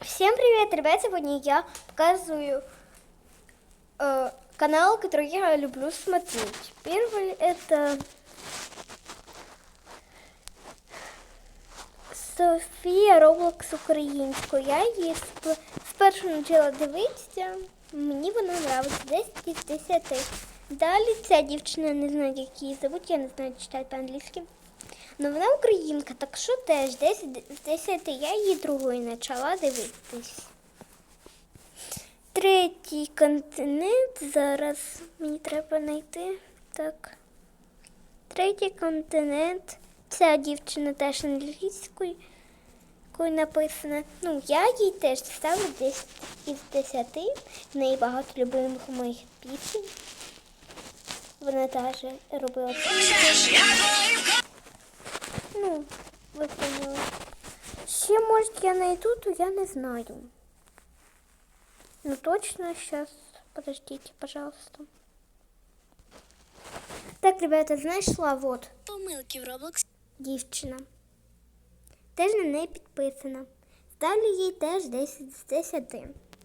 Всем привет, ребят! Сегодня я показываю э, канал, который я люблю смотреть. Первый это Софія Роблокс українською. Я її сп- спершу почала дивитися. Мені вона нравиться 10 із 10. Далі ця дівчина, не знаю, як її зовуть, я не знаю читати по-англійськи. Ну вона українка, так що теж 10 з 10 я її другою почала дивитись. Третій континент. Зараз мені треба знайти. Так. Третій континент. Ця дівчина теж англійською якою написано. Ну, я їй теж ставлю 10 із 10. В неї багато любимих моїх пісень. Вона теж робила. Ну, ви поняли. Ще, може, я найду, то я не знаю. Ну, точно сейчас. Подождите, пожалуйста. Так, ребята, знайшла вот Помилки в Roblox. дівчина. Теж на неї підписана. Ставлю їй теж 10 з 10.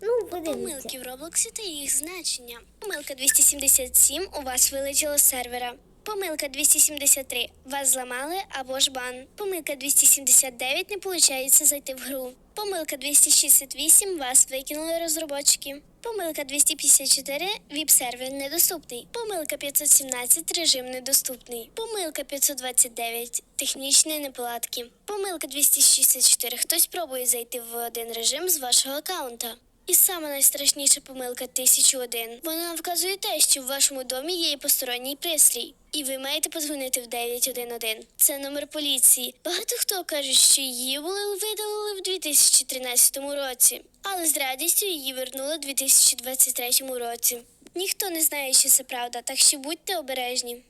Ну, ви. Помилки в Roblox та їх значення. Помилка 277 у вас вилетіло з сервера. Помилка 273 вас зламали або ж бан. Помилка 279 не виходить зайти в гру. Помилка 268 вас викинули розробочки. Помилка 254 віп-сервер недоступний. Помилка 517 режим недоступний. Помилка 529 технічні неполадки. Помилка 264 хтось пробує зайти в один режим з вашого аккаунта. І саме найстрашніша помилка 1001. Вона вказує те, що в вашому домі є і посторонній пристрій, і ви маєте подзвонити в 911. Це номер поліції. Багато хто кажуть, що її були видалили в 2013 році, але з радістю її вернули в 2023 році. Ніхто не знає, що це правда, так що будьте обережні.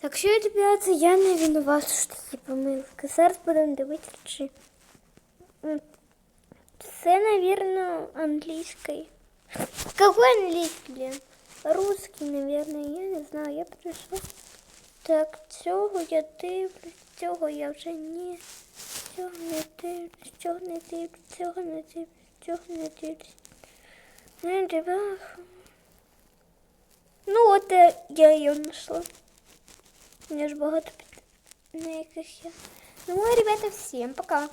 Так що, ребята, я не винувата, що такі помилки. Зараз будемо дивитися, чи. Це, наверное, англійський. Какой англійський, блін? Русский, наверное, я не знаю, я прийшов. Так, цього я дивлюсь, цього я вже ні. Цього не дивлюсь, цього не дивлюсь, цього не дивлюсь, цього не дивлюсь. Не дивлюсь. Ну, от я її знайшла. У меня же багато під... на яких я. Ну, а, ребята, всем пока.